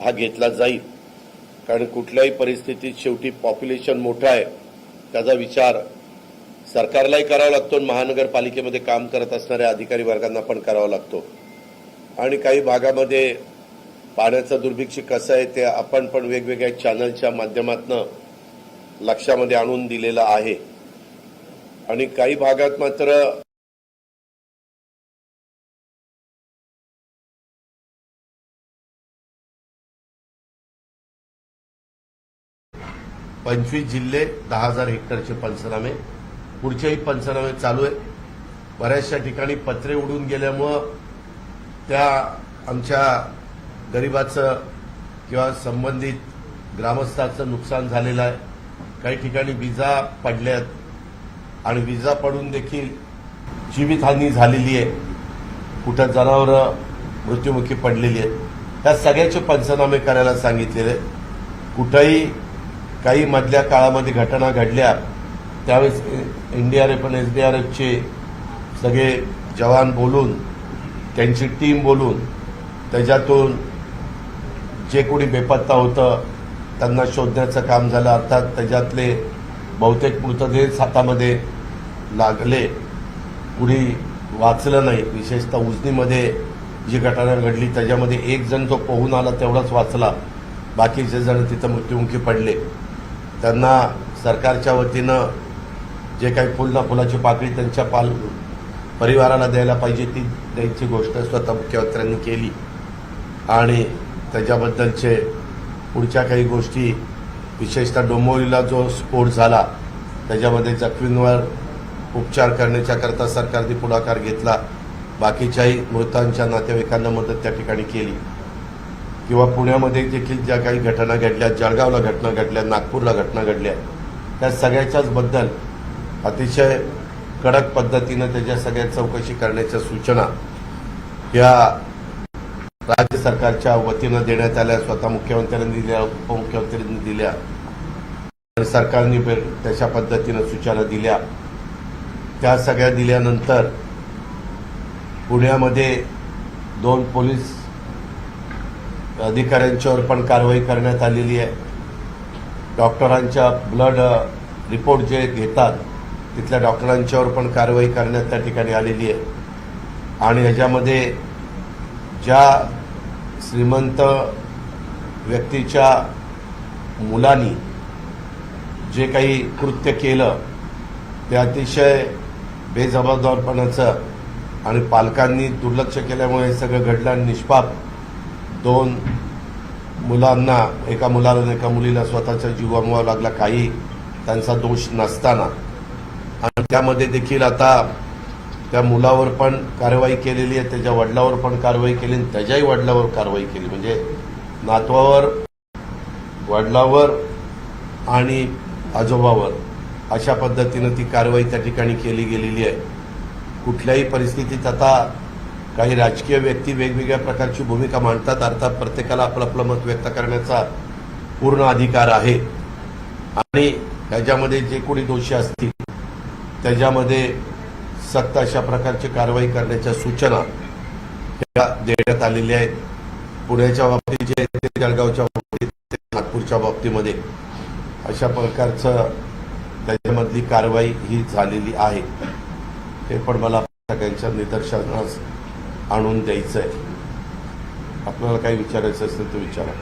हा घेतला जाईल. कारण कुठल्याही परिस्थितीत शेवटी पॉप्युलेशन मोठं आहे त्याचा विचार सरकारलाही करावा लागतो आणि महानगरपालिकेमध्ये काम करत असणाऱ्या अधिकारी वर्गांना पण करावा लागतो. आणि काही भागामध्ये पाण्याचं दुर्भिक्ष कसं आहे ते आपण पण वेगवेगळ्या चॅनलच्या माध्यमातून लक्षामध्ये आणून दिलेलं आहे. आणि काही भागात मात्र पंचवीस जिल्हे दहा हजार हेक्टरचे पंचनामे. पुढचेही पंचनामे चालू आहे बऱ्याचशा ठिकाणी पत्रे उडून गेल्यामुळं त्या आमच्या गरिबाचं किंवा संबंधित ग्रामस्थाचं नुकसान झालेलं आहे. काही ठिकाणी विजा पडल्यात आणि विजा पडून देखील जीवितहानी झालेली आहे. कुठं जनावरं मृत्युमुखी पडलेली आहेत. त्या सगळ्याचे पंचनामे करायला सांगितलेले कुठंही काही मधल्या काळामध्ये घटना घडल्या त्यावेळेस एनडीआरएफ आणि एसडीआरएफचे सगळे जवान बोलून त्यांची टीम बोलून त्याच्यातून जे कोणी बेपत्ता होतं त्यांना शोधण्याचं काम झालं. अर्थात त्याच्यातले बहुतेक मृतदेह हातामध्ये लागले. कुणी वाचलं नाही. विशेषतः उजनीमध्ये जी घटना घडली त्याच्यामध्ये एक जण जो पोहून आला तेवढाच वाचला. बाकीचे जण तिथं मृत्युमुखी पडले. त्यांना सरकारच्या वतीनं जे काही फुल ना फुलाची पाकळी त्यांच्या पाल परिवाराला द्यायला पाहिजे ती द्यायची गोष्ट स्वतः मुख्यमंत्र्यांनी केली. आणि त्याच्याबद्दलचे पुढच्या काही गोष्टी विशेषतः डोंबिवलीला जो स्फोट झाला त्याच्यामध्ये जखमींवर उपचार करण्याच्याकरता सरकारने पुढाकार घेतला. बाकीच्याही मृतांच्या नातेवाईकांना मदत त्या ठिकाणी केली. किंवा पुण्यामध्ये देखील ज्या काही घटना घडल्या जळगावला घटना घडल्या नागपूरला घटना घडल्या त्या सगळ्याच्याच बद्दल अतिशय कडक पद्धतीनं त्याच्या सगळ्या चौकशी करण्याच्या सूचना या राज्य सरकारच्या वतीनं देण्यात आल्या स्वतः मुख्यमंत्र्यांनी दिल्या उपमुख्यमंत्र्यांनी दिल्या आणि सरकारने पे- त्याच्या पद्धतीनं सूचना दिल्या. त्या सगळ्या दिल्यानंतर पुण्यामध्ये दोन पोलीस अधिकाऱ्यांच्यावर पण कारवाई करण्यात आलेली आहे. डॉक्टरांच्या ब्लड रिपोर्ट जे घेतात तिथल्या डॉक्टरांच्यावर पण कारवाई करण्यात त्या ठिकाणी आलेली आहे. आणि ह्याच्यामध्ये ज्या श्रीमंत व्यक्तीच्या मुलांनी जे काही कृत्य केलं ते अतिशय बेजबाबदारपणाचं आणि पालकांनी दुर्लक्ष केल्यामुळे हे सगळं घडलं आणि निष्पाप दोन मुलांना एका मुलाला आणि एका मुलीला स्वतःचा जीव गमवावा लागला काही त्यांचा दोष नसताना. आणि त्यामध्ये देखील आता त्या मुलावर पण कारवाई केलेली आहे त्याच्या वडिलावर पण कारवाई केली आणि त्याच्याही वडिलावर कारवाई केली. म्हणजे नातवावर वडिलावर आणि आजोबावर अशा पद्धतीनं ती कारवाई त्या ठिकाणी केली गेलेली आहे. कुठल्याही परिस्थितीत आता काही राजकीय व्यक्ती वेगवेगळ्या प्रकारची भूमिका मांडतात अर्थात प्रत्येकाला आपलं आपलं मत व्यक्त करण्याचा पूर्ण अधिकार आहे. आणि ह्याच्यामध्ये जे कोणी दोषी असतील त्याच्यामध्ये सक्त अशा प्रकारची कारवाई करण्याच्या सूचना देण्यात आलेल्या आहेत. पुण्याच्या बाबतीत जे जळगावच्या बाबतीत नागपूरच्या बाबतीमध्ये. अशा प्रकारचं त्याच्यामधली कारवाई ही झालेली आहे. हे पण मला सगळ्यांच्या निदर्शनास आणून द्यायचं आहे आपल्याला काही विचारायचं असेल तर विचारा.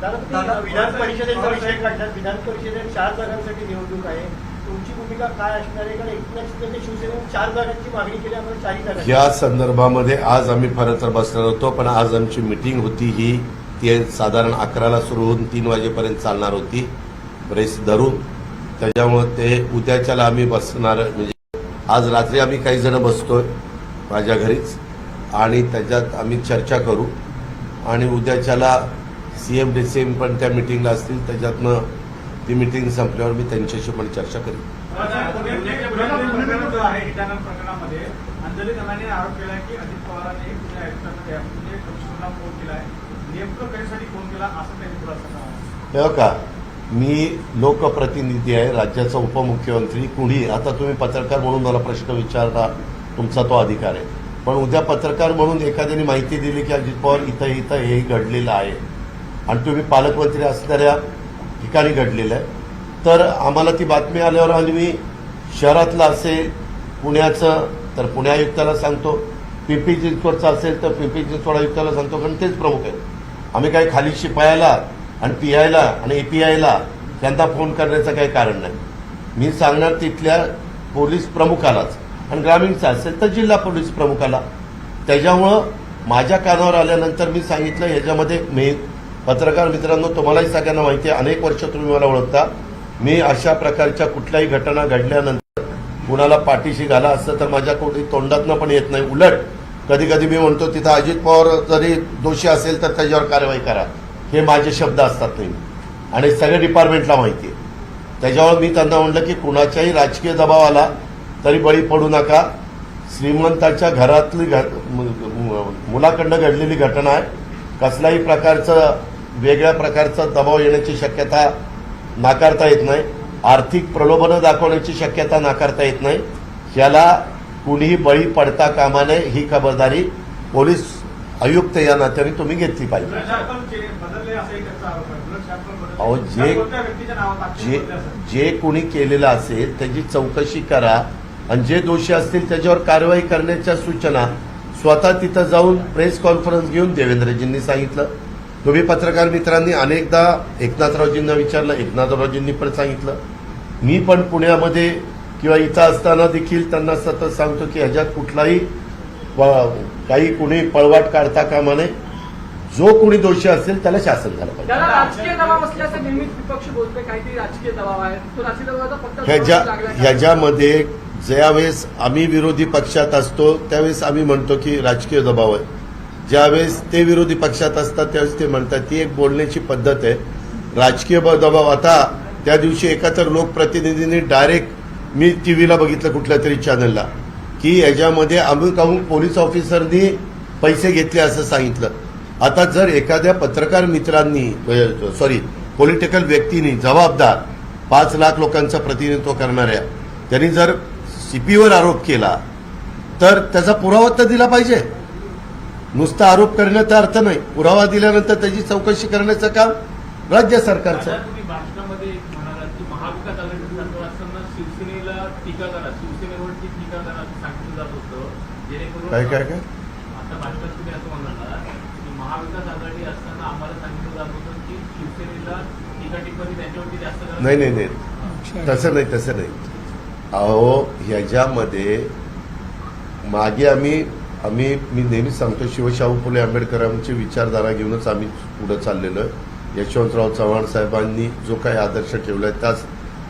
दादा, विधान परिषदेचा विषय विधान परिषदेत चार जागांसाठी निवडणूक आहे. तुमची भूमिका काय असणार आहे? कारण एकनाथ शिंदे शिवसेनेने चार जागांची मागणी केली आम्हाला चारही जागा या संदर्भामध्ये आज आम्ही खरं तर बसणार होतो पण आज आमची मिटिंग होती ही. ती साधारण अकराला सुरू होऊन तीन वाजेपर्यंत चालणार होती. रेस धरून. त्याच्यामुळे ते उद्याच्याला आम्ही बसणार म्हणजे आज रात्री आम्ही काही जण बसतोय माझ्या घरीच. आणि त्याच्यात आम्ही चर्चा करू. आणि उद्याच्याला C M D C M पण त्या मिटिंगला असतील त्याच्यातनं ती मिटिंग संपल्यावर मी त्यांच्याशी पण चर्चा करेन. तेव्हा का मी लोकप्रतिनिधी आहे राज्याचा उपमुख्यमंत्री कुणी? आता तुम्ही पत्रकार म्हणून मला प्रश्न विचारता तुमचा तो अधिकार आहे. पण उद्या पत्रकार म्हणून एखाद्याने माहिती दिली की अजित पवार इथं इथं हेही घडलेलं आहे. आणि तुम्ही पालकमंत्री असणाऱ्या ठिकाणी घडलेलं आहे. तर आम्हाला ती बातमी आल्यावर आणि मी शहरातलं असेल पुण्याचं तर पुणे आयुक्ताला सांगतो. पिंपरी चिंचवडचं असेल तर पिंपरी चिंचवड आयुक्ताला सांगतो कारण तेच प्रमुख आहेत. आम्ही काही खाली शिपायाला आणि पी आयला आणि एपीआयला त्यांना फोन करण्याचं काही कारण नाही. मी सांगणार तिथल्या पोलीस प्रमुखालाच. आणि ग्रामीणचा असेल तर जिल्हा पोलीस प्रमुखाला. त्याच्यामुळं माझ्या कानावर आल्यानंतर मी सांगितलं ह्याच्यामध्ये मी पत्रकार मित्रांनो तुम्हालाही सगळ्यांना माहिती आहे अनेक वर्ष तुम्ही मला ओळखता. मी अशा प्रकारच्या कुठल्याही घटना घडल्यानंतर कुणाला पाठीशी घाला असतं तर माझ्या कोणी तोंडातनं पण येत नाही. उलट कधी कधी मी म्हणतो तिथं अजित पवार जरी दोषी असेल तर त्याच्यावर कारवाई करा. हे माझे शब्द असतात नेहमी. आणि सगळ्या डिपार्टमेंटला माहिती आहे. त्याच्यावर मी त्यांना म्हणलं की कुणाच्याही राजकीय दबावाला तरी बळी पडू नका. श्रीमंताच्या घरातली मुलाकडनं घडलेली घटना आहे. कसल्याही प्रकारचं वेगळ्या प्रकारचा दबाव येण्याची शक्यता नाकारता येत नाही. आर्थिक प्रलोभनं दाखवण्याची शक्यता नाकारता येत नाही. याला कुणीही बळी पडता कामा नये ही खबरदारी पोलीस आयुक्त या नात्याने तुम्ही घेतली पाहिजे. अहो, जे- जे असेल? जे कोणी केलेलं असेल त्याची चौकशी करा. आणि जे दोषी असतील त्याच्यावर कारवाई करण्याच्या सूचना स्वतः तिथं जाऊन प्रेस कॉन्फरन्स घेऊन देवेंद्रजींनी सांगितलं. तुम्ही पत्रकार मित्रांनी अनेकदा एकनाथरावजींना विचारलं एकनाथरावजींनी पण सांगितलं. मी पण पुण्यामध्ये किंवा इथं असताना देखील त्यांना सतत सांगतो की ह्याच्यात कुठलाही काही कुणी पळवाट काढता कामा नये. जो कोणी दोषी असेल त्याला शासन झालं पाहिजे? ह्याच्यामध्ये ज्यावेळेस आम्ही विरोधी पक्षात असतो त्यावेळेस आम्ही म्हणतो की राजकीय दबाव आहे. ज्यावेळेस ते विरोधी पक्षात असतात त्यावेळेस ते म्हणतात. ती एक बोलण्याची पद्धत आहे. राजकीय ब- दबाव आता त्या दिवशी एका तर लोकप्रतिनिधींनी डायरेक्ट मी टीव्हीला बघितलं कुठल्या तरी चॅनलला की याच्यामध्ये अमुक अमुक पोलीस ऑफिसरनी पैसे घेतले असं सांगितलं. आता जर एखाद्या पत्रकार मित्रांनी सॉरी पॉलिटिकल व्यक्तीनी जबाबदार पाच लाख लोकांचं प्रतिनिधित्व करणाऱ्या त्यांनी जर सीपीवर आरोप केला तर त्याचा पुरावा तर दिला पाहिजे. नुसता आरोप करण्याचा अर्थ नाही. पुरावा दिल्यानंतर त्याची चौकशी करण्याचं काम राज्य सरकारचं. काय काय काय? नाही नाही नाही. तसं नाही तसं नाही. अहो ह्याच्यामध्ये मागे आम्ही आम्ही मी नेहमीच सांगतो शिवशाहू फुले आंबेडकरांची विचारधारा घेऊनच आम्ही पुढे चाललेलो. आहे यशवंतराव चव्हाण साहेबांनी जो काही आदर्श ठेवलाय त्याच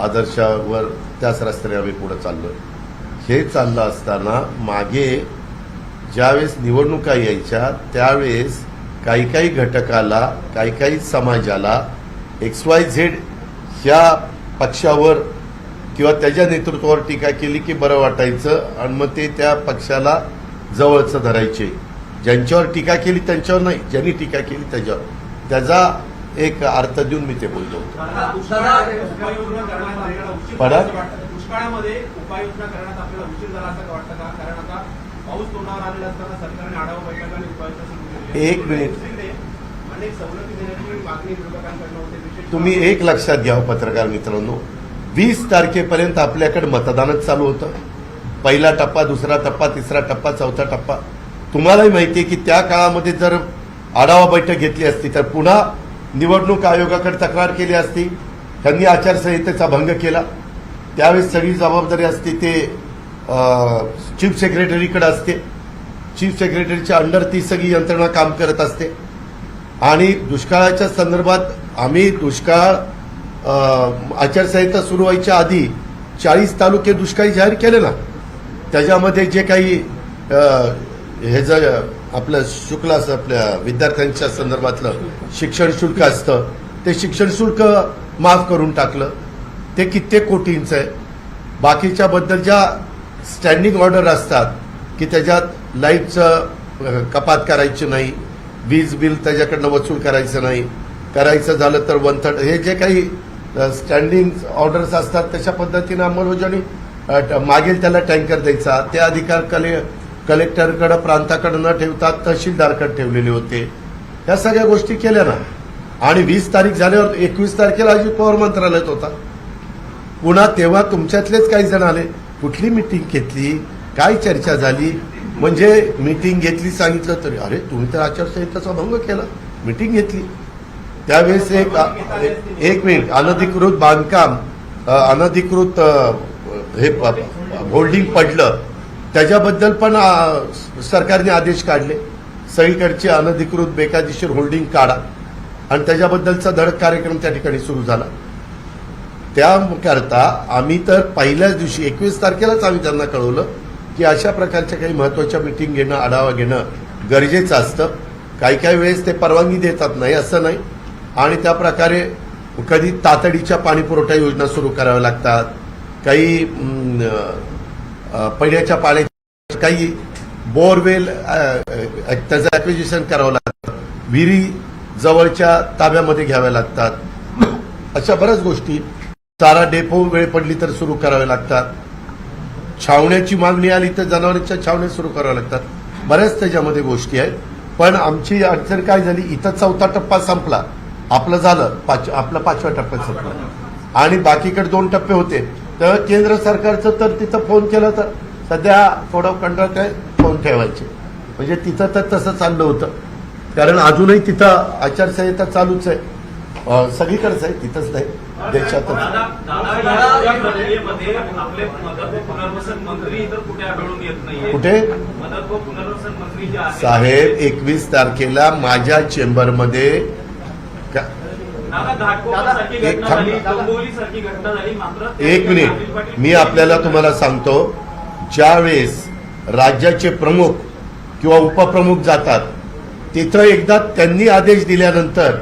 आदर्शावर त्याच रस्त्याने आम्ही पुढे चाललो हे चाललं असताना मागे ज्यावेळेस निवडणुका यायच्या त्यावेळेस काही काही घटकाला काही काही समाजाला एक्स वाय झेड ह्या पक्षावर किंवा त्याच्या नेतृत्वावर टीका केली की बरं वाटायचं आणि मग ते त्या पक्षाला जवळचं धरायचे. ज्यांच्यावर टीका केली त्यांच्यावर नाही. ज्यांनी टीका केली त्याच्यावर. त्याचा एक अर्थ देऊन मी ते बोललो होतो. एक मिनिट. तुम्ही एक लक्षात घ्या हो पत्रकार मित्रांनो. वीस तारखेपर्यंत आपल्याकडे मतदानच चालू होतं. पहिला टप्पा दुसरा टप्पा तिसरा टप्पा चौथा टप्पा. तुम्हालाही माहिती आहे की त्या काळामध्ये जर आढावा बैठक घेतली असती तर पुन्हा निवडणूक आयोगाकडे तक्रार केली असती. त्यांनी आचारसंहितेचा भंग केला. त्यावेळेस सगळी जबाबदारी असते ते चीफ सेक्रेटरीकडे असते. चीफ सेक्रेटरीच्या अंडर ती सगळी यंत्रणा काम करत असते. आणि दुष्काळाच्या संदर्भात आम्ही दुष्काळ आचारसंहिता सुरू व्हायच्या आधी चाळीस तालुके दुष्काळी जाहीर केले ना त्याच्यामध्ये जे काही हे जर आपलं शुल्क असं आपल्या विद्यार्थ्यांच्या संदर्भातलं शिक्षण शुल्क असतं ते शिक्षण शुल्क माफ करून टाकलं. ते कित्येक कोटींचं आहे. बाकीच्या बद्दल ज्या स्टँडिंग ऑर्डर असतात की त्याच्यात लाईटचं कपात करायची नाही वीज बिल त्याच्याकडनं वसूल करायचं नाही करायचं झालं तर वन थर्ड हे जे काही स्टँडिंग ऑर्डर्स असतात तशा पद्धतीनं अंमलबजावणी ट- मागेल त्याला टँकर द्यायचा. ते अधिकार कले कलेक्टरकडं प्रांताकडं न ठेवता तहसीलदारकडे ठेवलेले होते. ह्या सगळ्या गोष्टी केल्या ना. आणि वीस तारीख झाल्यावर एकवीस तारखेला अजित पवार मंत्रालयात होता. पुन्हा तेव्हा तुमच्यातलेच काही जण आले. कुठली मिटिंग घेतली? काय चर्चा झाली? म्हणजे मिटिंग घेतली सांगितलं तरी. अरे तुम्ही तर आचारसंहितेचा भंग केला. मिटिंग घेतली. त्यावेळेस एक एक मिनिट. अनधिकृत बांधकाम अनधिकृत हे होल्डिंग पडलं. त्याच्याबद्दल पण सरकारने आदेश काढले. सगळीकडचे अनधिकृत बेकायदेशीर होल्डिंग काढा. आणि त्याच्याबद्दलचा धडक कार्यक्रम त्या ठिकाणी सुरू झाला. त्याकरता आम्ही तर पहिल्याच दिवशी एकवीस तारखेलाच आम्ही त्यांना कळवलं की अशा प्रकारच्या काही महत्त्वाच्या मिटिंग घेणं आढावा घेणं गरजेचं असतं. काही काही वेळेस ते परवानगी देतात नाही असं नाही. आणि त्या प्रकारे कधी तातडीच्या पाणी पुरवठा योजना सुरू कराव्या लागतात काही पहिल्याच्या पिण्याच्या पाण्याच्या काही बोरवेल त्याचं ॲक्विजिशन करावं लागतं. विहिरी जवळच्या ताब्यामध्ये घ्याव्या लागतात. अशा बऱ्याच गोष्टी. चारा डेपो वेळ पडली तर सुरू करावे लागतात. छावण्याची मागणी आली तर जनावरांच्या छावण्या सुरू कराव्या लागतात. बऱ्याच त्याच्यामध्ये गोष्टी आहेत. पण आमची अडचण काय झाली? इथं चौथा टप्पा संपला. आपलं झालं पाच आपला पाचव्या टप्प्यात संपला. आणि बाकीकडे दोन टप्पे होते. तर केंद्र सरकारचं तर तिथं फोन केला तर सध्या थोडं आहे फोन ठेवायचे. म्हणजे तिथं तर तसं चाललं होतं. कारण अजूनही तिथं आचारसंहिता चालूच आहे. सगळीकडेच आहे तिथंच नाही देशातच कुठे साहेब एकवीस तारखेला माझ्या चेंबरमध्ये ठिकाणी मिनिट. मी आपल्याला तुम्हाला सांगतो ज्यावेळेस राज्याचे प्रमुख किंवा उपप्रमुख जातात तिथं एकदा त्यांनी आदेश दिल्यानंतर